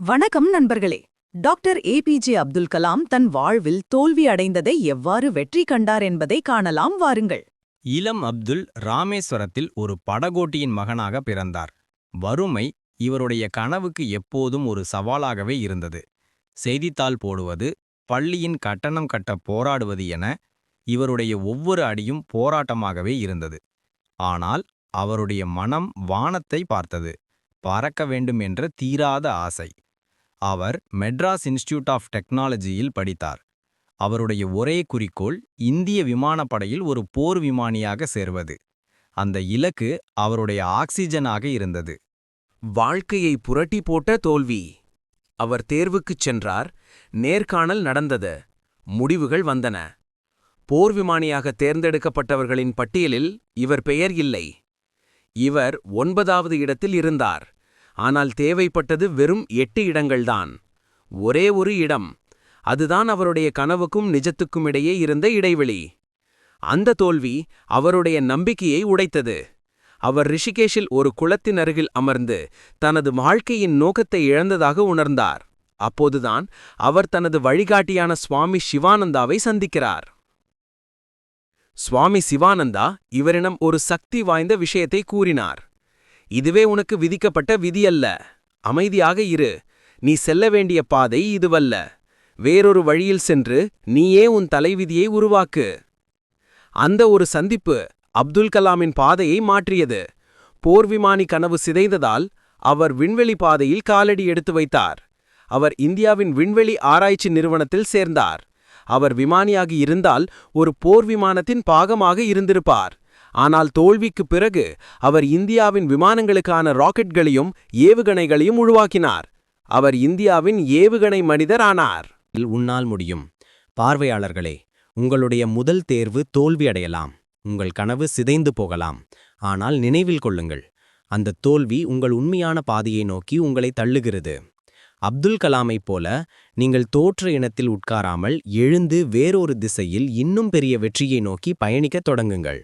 வணக்கம் நண்பர்களே. Doctor A P J Abdul Kalam தன் வாழ்வில் தோல்வி அடைந்ததை எவ்வாறு வெற்றி கண்டார் என்பதை காணலாம். வாருங்கள். இளம் அப்துல் ராமேஸ்வரத்தில் ஒரு படகோட்டியின் மகனாக பிறந்தார். வறுமை இவருடைய கனவுக்கு எப்போதும் ஒரு சவாலாகவே இருந்தது. செய்தித்தாள் போடுவது பள்ளியின் கட்டணம் கட்ட போராடுவது என இவருடைய ஒவ்வொரு அடியும் போராட்டமாகவே இருந்தது. ஆனால் அவருடைய மனம் வானத்தை பார்த்தது. பறக்க வேண்டும் என்ற தீராத ஆசை. அவர் மெட்ராஸ் இன்ஸ்டிடியூட் ஆஃப் டெக்னாலஜியில் படித்தார். அவருடைய ஒரே குறிக்கோள் இந்திய விமானப்படையில் ஒரு போர் விமானியாக சேர்வது. அந்த இலக்கு அவருடைய ஆக்சிஜனாக இருந்தது. வாழ்க்கையை புரட்டி போட்ட தோல்வி. அவர் தேர்வுக்குச் சென்றார். நேர்காணல் நடந்தது. முடிவுகள் வந்தன. போர் விமானியாக தேர்ந்தெடுக்கப்பட்டவர்களின் பட்டியலில் இவர் பெயர் இல்லை. இவர் ஒன்பதாவது இடத்தில் இருந்தார். ஆனால் தேவைப்பட்டது வெறும் எட்டு இடங்கள்தான். ஒரே ஒரு இடம். அதுதான் அவருடைய கனவுக்கும் நிஜத்துக்கும் இடையே இருந்த இடைவெளி. அந்த தோல்வி அவருடைய நம்பிக்கையை உடைத்தது. அவர் ரிஷிகேஷில் ஒரு குளத்தின் அருகில் அமர்ந்து தனது வாழ்க்கையின் நோக்கத்தை இழந்ததாக உணர்ந்தார். அப்போதுதான் அவர் தனது வழிகாட்டியான சுவாமி சிவானந்தாவை சந்திக்கிறார். சுவாமி சிவானந்தா இவரிடம் ஒரு சக்தி வாய்ந்த விஷயத்தை கூறினார். இதுவே உனக்கு விதிக்கப்பட்ட விதியல்ல. அமைதியாக இரு. நீ செல்ல வேண்டிய பாதை இதுவல்ல. வேறொரு வழியில் சென்று நீயே உன் தலைவிதியை உருவாக்கு. அந்த ஒரு சந்திப்பு அப்துல் கலாமின் பாதையை மாற்றியது. போர் விமானி கனவு சிதைந்ததால் அவர் விண்வெளி பாதையில் காலடி எடுத்து வைத்தார். அவர் இந்தியாவின் விண்வெளி ஆராய்ச்சி நிறுவனத்தில் சேர்ந்தார். அவர் விமானியாகி இருந்தால் ஒரு போர் விமானத்தின் பாகமாக இருந்திருப்பார். ஆனால் தோல்விக்குப் பிறகு அவர் இந்தியாவின் விமானங்களுக்கான ராக்கெட்களையும் ஏவுகணைகளையும் உருவாக்கினார். அவர் இந்தியாவின் ஏவுகணை மனிதர் ஆனார் உன்னால் முடியும். பார்வையாளர்களே உங்களுடைய முதல் தேர்வு தோல்வியடையலாம். உங்கள் கனவு சிதைந்து போகலாம். ஆனால் நினைவில் கொள்ளுங்கள். அந்த தோல்வி உங்கள் உண்மையான பாதையை நோக்கி உங்களை தள்ளுகிறது. அப்துல் கலாமைப் போல நீங்கள் தோற்ற இனத்தில் உட்காராமல் எழுந்து வேறொரு திசையில் இன்னும் பெரிய வெற்றியை நோக்கி பயணிக்கத் தொடங்குங்கள்.